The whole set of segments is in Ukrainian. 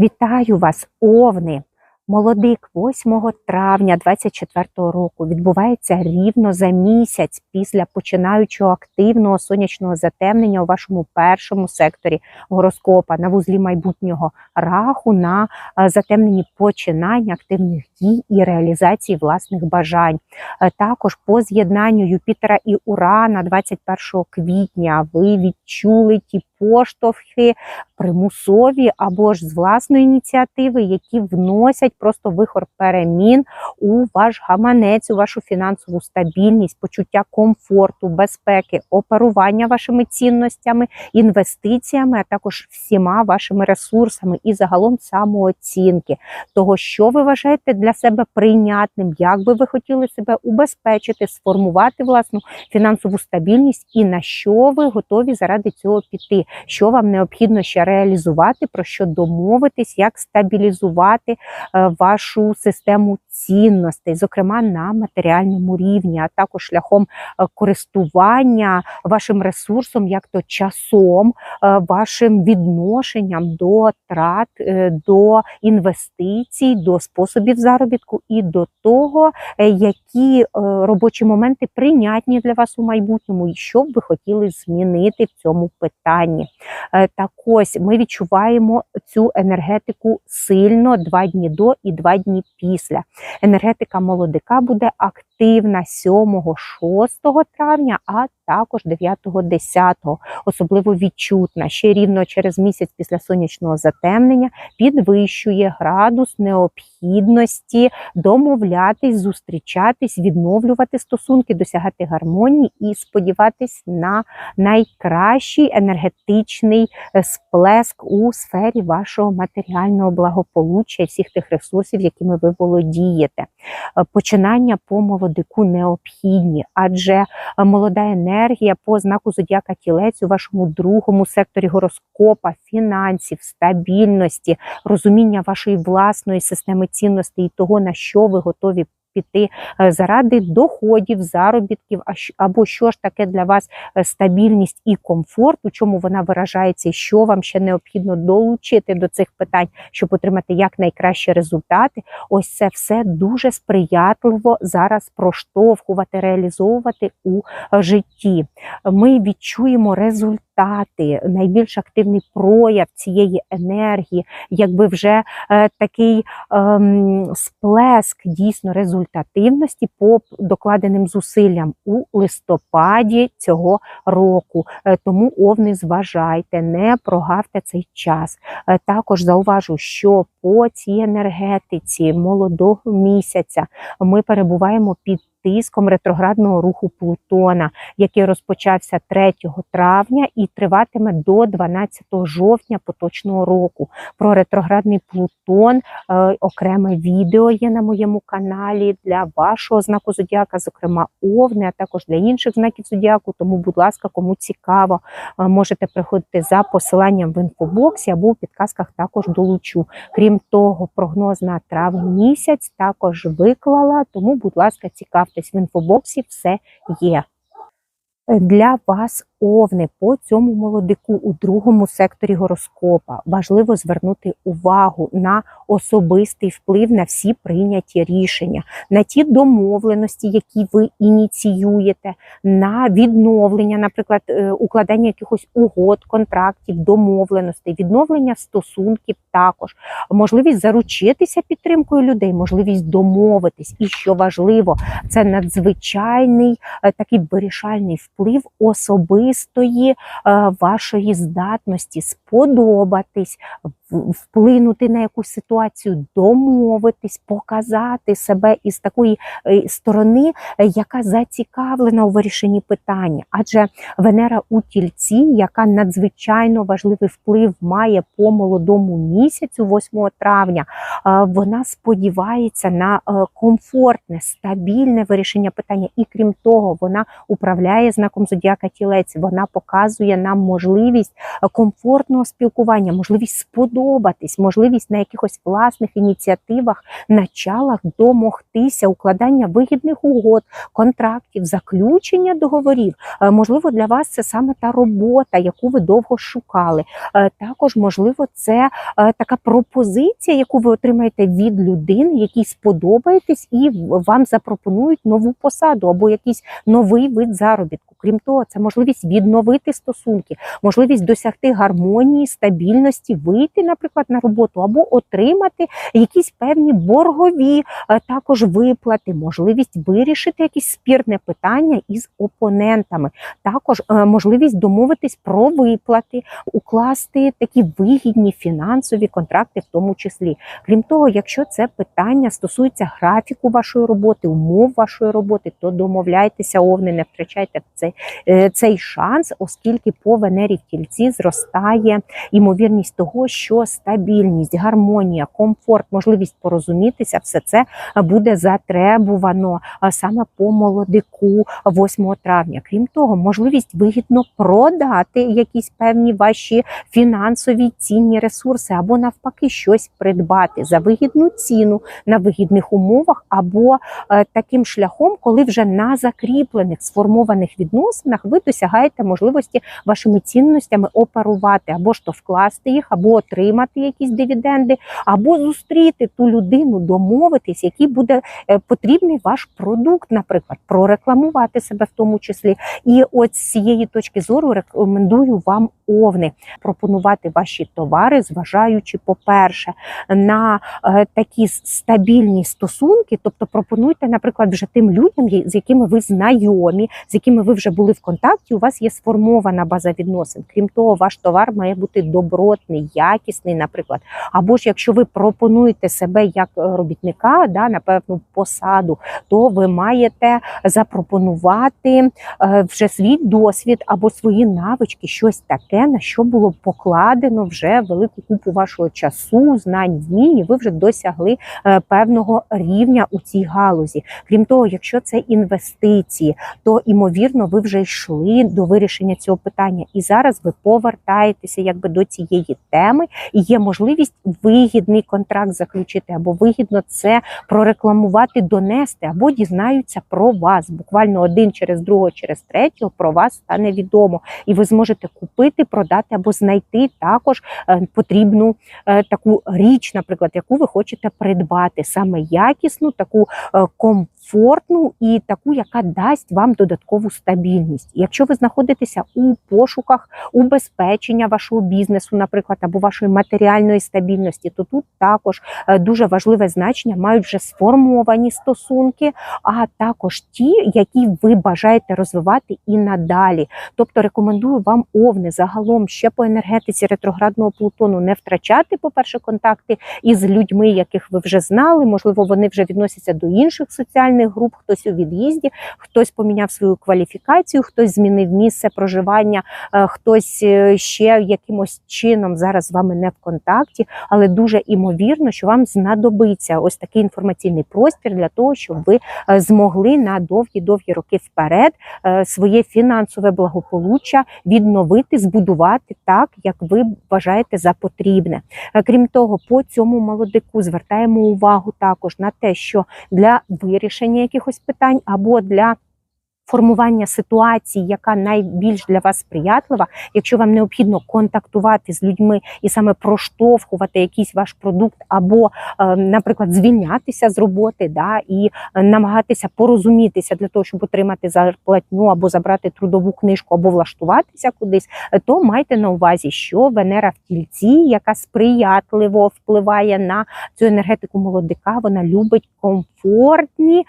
Вітаю вас, Овни! Молодик 8 травня 24 року відбувається рівно за місяць після починаючого активного сонячного затемнення у вашому першому секторі гороскопа на вузлі майбутнього раху на е, затемненні починання активних дій і реалізації власних бажань. Е, Також по з'єднанню Юпітера і Урана 21 квітня ви відчули ті поштовхи примусові або ж з власної ініціативи, які вносять просто вихор перемін у ваш гаманець, у вашу фінансову стабільність, почуття комфорту, безпеки, оперування вашими цінностями, інвестиціями, а також всіма вашими ресурсами і загалом самооцінки того, що ви вважаєте для себе прийнятним, як би ви хотіли себе убезпечити, сформувати власну фінансову стабільність і на що ви готові заради цього піти, що вам необхідно ще реалізувати, про що домовитись, як стабілізувати е, вашу систему цінностей, зокрема на матеріальному рівні, а також шляхом е, користування вашим ресурсом, як то часом, е, вашим відношенням до трат, е, до інвестицій, до способів заробітку і до того, які робочі моменти прийнятні для вас у майбутньому, і що б ви хотіли змінити в цьому питанні. Так ось ми відчуваємо цю енергетику сильно два дні до і два дні після. Енергетика молодика буде активна 7-6 травня, а також 9-10, особливо відчутна. Ще рівно через місяць після сонячного затемнення підвищує градус необхідності домовлятись, зустрічатись, відновлювати стосунки, досягати гармонії і сподіватись на найкращий енергетичний е, сплеск у сфері вашого матеріального благополуччя і всіх тих ресурсів, якими ви володієте. Е, Починання по молодику необхідні, адже е, молода енергія по знаку зодіака тілець у вашому другому секторі гороскопа, фінансів, стабільності, розуміння вашої власної системи цінностей і того, на що ви готові піти е, заради доходів, заробітків, або що ж таке для вас е, стабільність і комфорт, у чому вона виражається, і що вам ще необхідно долучити до цих питань, щоб отримати якнайкращі результати. Ось це все дуже сприятливо зараз проштовхувати, реалізовувати у е, житті. Ми відчуємо результати, найбільш активний прояв цієї енергії, якби вже е, такий ем, сплеск дійсно результативності по докладеним зусиллям у листопаді цього року. Е, Тому овни зважайте, не прогавте цей час. Е, Також зауважу, що по цій енергетиці молодого місяця ми перебуваємо під тиском ретроградного руху Плутона, який розпочався 3 травня і триватиме до 12 жовтня поточного року. Про ретроградний Плутон е, окреме відео є на моєму каналі для вашого знаку зодіака, зокрема Овни, а також для інших знаків зодіаку. Тому, будь ласка, кому цікаво, е, можете приходити за посиланням в інфобоксі або у підказках також долучу. Крім того, прогноз на травень місяць також виклала, тому, будь ласка, цікавтесь в інфобоксі, все є. Для вас, овни, по цьому молодику у другому секторі гороскопа важливо звернути увагу на особистий вплив на всі прийняті рішення, на ті домовленості, які ви ініціюєте, на відновлення, наприклад, е, укладання якихось угод, контрактів, домовленостей, відновлення стосунків також, можливість заручитися підтримкою людей, можливість домовитись. І що важливо, це надзвичайний е, такий вирішальний вплив особистої е, вашої здатності сподобатись, вплинути на якусь ситуацію, домовитись, показати себе із такої е, сторони, е, яка зацікавлена у вирішенні питання. Адже Венера у тільці, яка надзвичайно важливий вплив має по молодому місяцю, 8 травня, е, вона сподівається на комфортне, стабільне вирішення питання, і крім того, вона управляє знаком зодіака тілець. Вона показує нам можливість комфортного спілкування, можливість сподобатися сподобатись, можливість на якихось власних ініціативах, началах домогтися укладання вигідних угод, контрактів, заключення договорів. Е, Можливо, для вас це саме та робота, яку ви довго шукали. Е, Також, можливо, це е, така пропозиція, яку ви отримаєте від людини, якій сподобаєтесь, і вам запропонують нову посаду або якийсь новий вид заробітку. Крім того, це можливість відновити стосунки, можливість досягти гармонії, стабільності, вийти, наприклад, на роботу або отримати якісь певні боргові е, також виплати, можливість вирішити якісь спірне питання із опонентами, також е, можливість домовитись про виплати, укласти такі вигідні фінансові контракти, в тому числі. Крім того, якщо це питання стосується графіку вашої роботи, умов вашої роботи, то домовляйтеся, овни, не втрачайте цей, е, цей шанс, оскільки по Венері в тільці зростає імовірність того, що стабільність, гармонія, комфорт, можливість порозумітися, все це буде затребувано саме по молодику 8 травня. Крім того, можливість вигідно продати якісь певні ваші фінансові цінні ресурси, або навпаки щось придбати за вигідну ціну на вигідних умовах, або е, таким шляхом, коли вже на закріплених сформованих відносинах ви досягаєте можливості вашими цінностями оперувати, або ж то вкласти їх, або отримати якісь дивіденди, або зустріти ту людину, домовитись, який буде е, потрібний ваш продукт, наприклад, прорекламувати себе в тому числі. І от з цієї точки зору рекомендую вам овни пропонувати ваші товари, зважаючи, по-перше, на е, такі стабільні стосунки, тобто пропонуйте, наприклад, вже тим людям, з якими ви знайомі, з якими ви вже були в контакті. У вас є сформована база відносин. Крім того, ваш товар має бути добротний, якісний, наприклад. Або ж якщо ви пропонуєте себе як е, робітника да, на певну посаду, то ви маєте запропонувати е, вже свій досвід або свої навички, щось таке, на що було покладено вже велику купу вашого часу, знань, вмінь, і ви вже досягли е, певного рівня у цій галузі. Крім того, якщо це інвестиції, то імовірно ви вже йшли до вирішення цього питання, і зараз ви повертаєтеся якби до цієї теми, є можливість вигідний контракт заключити, або вигідно це прорекламувати, донести, або дізнаються про вас. Буквально один через другого, через третього про вас стане відомо, і ви зможете купити, продати або знайти також е, потрібну е, таку річ, наприклад, яку ви хочете придбати, саме якісну, таку е, комфортну і таку, яка дасть вам додаткову стабільність. Якщо ви знаходитеся у пошуках убезпечення вашого бізнесу, наприклад, або вашої матеріальної стабільності, то тут також е, дуже важливе значення мають вже сформовані стосунки, а також ті, які ви бажаєте розвивати і надалі. Тобто рекомендую вам овни загалом ще по енергетиці ретроградного Плутону не втрачати, по-перше, контакти із людьми, яких ви вже знали. Можливо, вони вже відносяться до інших соціальних груп, хтось у від'їзді, хтось поміняв свою кваліфікацію, хтось змінив місце проживання, е, хтось е, ще якимось чином зараз з вами не в контакті, але дуже імовірно, що вам знадобиться ось такий інформаційний простір для того, щоб ви е, змогли на довгі-довгі роки вперед своє фінансове благополуччя відновити, збудувати так, як ви вважаєте за потрібне. Крім того, по цьому молодику звертаємо увагу також на те, що для вирішення якихось питань або для формування ситуації, яка найбільш для вас сприятлива, якщо вам необхідно контактувати з людьми і саме проштовхувати якийсь ваш продукт, або, е, наприклад, звільнятися з роботи, да, і е, намагатися порозумітися для того, щоб отримати зарплатню або забрати трудову книжку, або влаштуватися кудись, е, то майте на увазі, що Венера в тільці, яка сприятливо впливає на цю енергетику молодика, вона любить комфортні,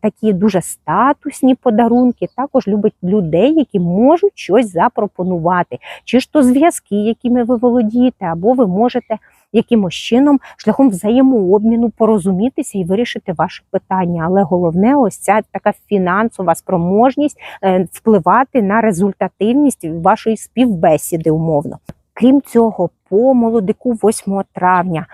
такі дуже статусні подарунки. Також любить людей, які можуть щось запропонувати, чи ж то зв'язки, якими ви володієте, або ви можете якимось чином шляхом взаємообміну порозумітися і вирішити ваше питання. Але головне, ось ця така фінансова спроможність е, впливати на результативність вашої співбесіди умовно. Крім цього, по молодику 8 травня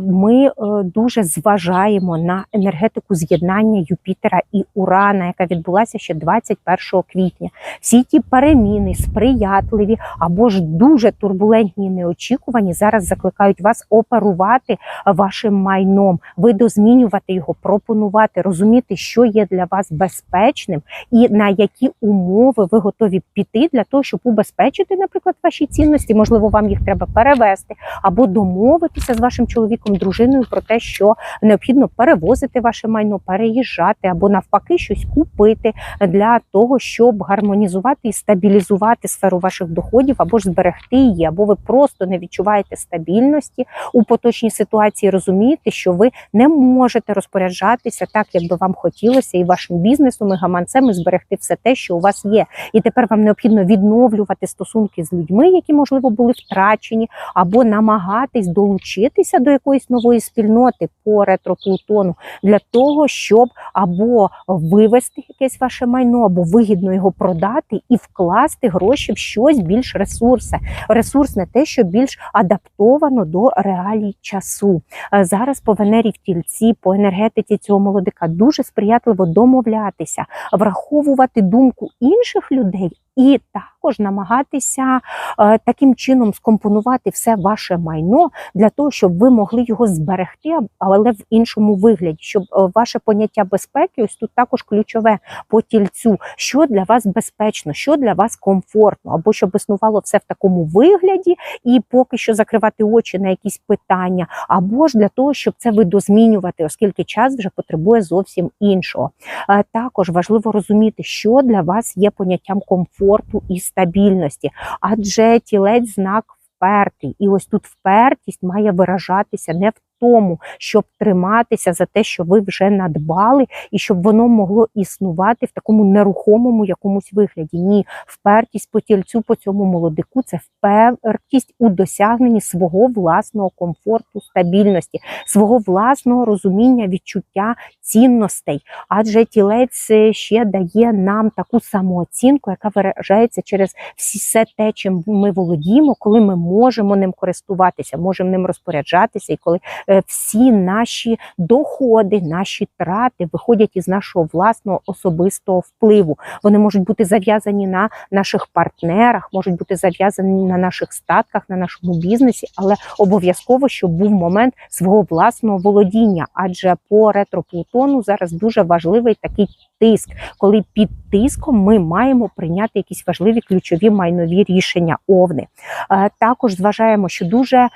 ми е, дуже зважаємо на енергетику з'єднання Юпітера і Урана, яка відбулася ще 21 квітня. Всі ті переміни, сприятливі або ж дуже турбулентні, і неочікувані, зараз закликають вас оперувати вашим майном, видозмінювати його, пропонувати, розуміти, що є для вас безпечним і на які умови ви готові піти для того, щоб убезпечити, наприклад, ваші цінності. Можливо, вам їх треба перевести або домовитися з вашим чоловіком, дружиною про те, що необхідно перевозити ваше майно, переїжджати або навпаки щось купити для того, щоб гармонізувати і стабілізувати сферу ваших доходів, або ж зберегти її, або ви просто не відчуваєте стабільності у поточній ситуації. Розумієте, що ви не можете розпоряджатися так, як би вам хотілося, і вашим бізнесом і гаманцем і зберегти все те, що у вас є. І тепер вам необхідно відновлювати стосунки з людьми, які можливо були втрачені, або намагатись долучитися до якоїсь нової спільноти по ретро-Плутону для того, щоб або вивести якесь ваше майно, або вигідно його продати і вкласти гроші в щось більш ресурсне. Ресурсне те, що більш адаптовано до реалій часу. Е, Зараз по Венері в тільці, по енергетиці цього молодика дуже сприятливо домовлятися, враховувати думку інших людей. І також намагатися е, таким чином скомпонувати все ваше майно для того, щоб ви могли його зберегти, але в іншому вигляді, щоб е, ваше поняття безпеки, ось тут також ключове по тільцю, що для вас безпечно, що для вас комфортно, або щоб існувало все в такому вигляді, і поки що закривати очі на якісь питання, або ж для того, щоб це видозмінювати, оскільки час вже потребує зовсім іншого. Е, Також важливо розуміти, що для вас є поняттям комфорту і стабільності, адже тілець знак впертий, і ось тут впертість має виражатися не в тому, щоб триматися за те, що ви вже надбали, і щоб воно могло існувати в такому нерухомому якомусь вигляді. Ні, впертість по тільцю по цьому молодику це впертість у досягненні свого власного комфорту, стабільності, свого власного розуміння, відчуття цінностей. Адже тілець е, ще дає нам таку самооцінку, яка виражається через все те, чим ми володіємо, коли ми можемо ним користуватися, можемо ним розпоряджатися, і коли е, всі наші доходи, наші трати виходять із нашого власного особистого впливу. Вони можуть бути зав'язані на наших партнерах, можуть бути зав'язані на наших статках, на нашому бізнесі, але обов'язково, щоб був момент свого власного володіння. Адже по ретро-Плутону зараз дуже важливий такий тиск, коли під тиском ми маємо прийняти якісь важливі ключові майнові рішення овни. Е, Також зважаємо, що дуже е,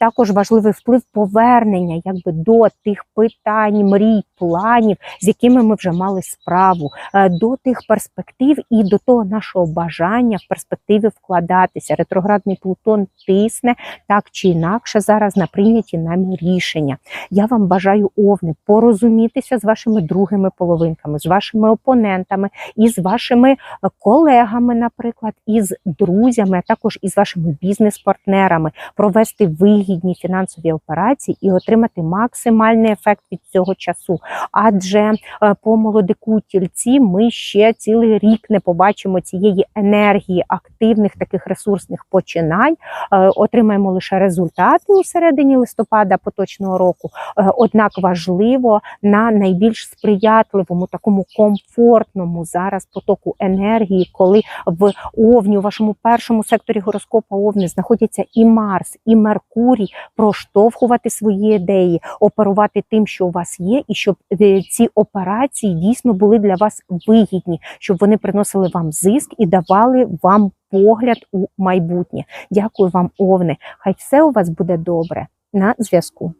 також важливий вплив повернення якби до тих питань, мрій, планів, з якими ми вже мали справу, е, до тих перспектив і до того нашого бажання в перспективі вкладатися. Ретроградний Плутон тисне так чи інакше зараз на прийняті нами рішення. Я вам бажаю овни порозумітися з вашими другими половинками, з вашими опонентами, і з вашими е, колегами, наприклад, із друзями, а також із вашими бізнес-партнерами, провести вигідні фінансові операції і отримати максимальний ефект від цього часу. Адже е, по молодику тільці ми ще цілий рік не побачимо цієї енергії активних таких ресурсних починань. Е, Отримаємо лише результати у середині листопада поточного року. Однак важливо на найбільш сприятливому, такому комфортному зараз потоку енергії, коли в Овні, у вашому першому секторі гороскопа Овни знаходяться і Марс, і Меркурій, проштовхувати свої ідеї, оперувати тим, що у вас є, і щоб е, ці операції дійсно були для вас вигідні, щоб вони приносили вам зиск і давали вам погляд у майбутнє. Дякую вам, Овни. Хай все у вас буде добре. На зв'язку.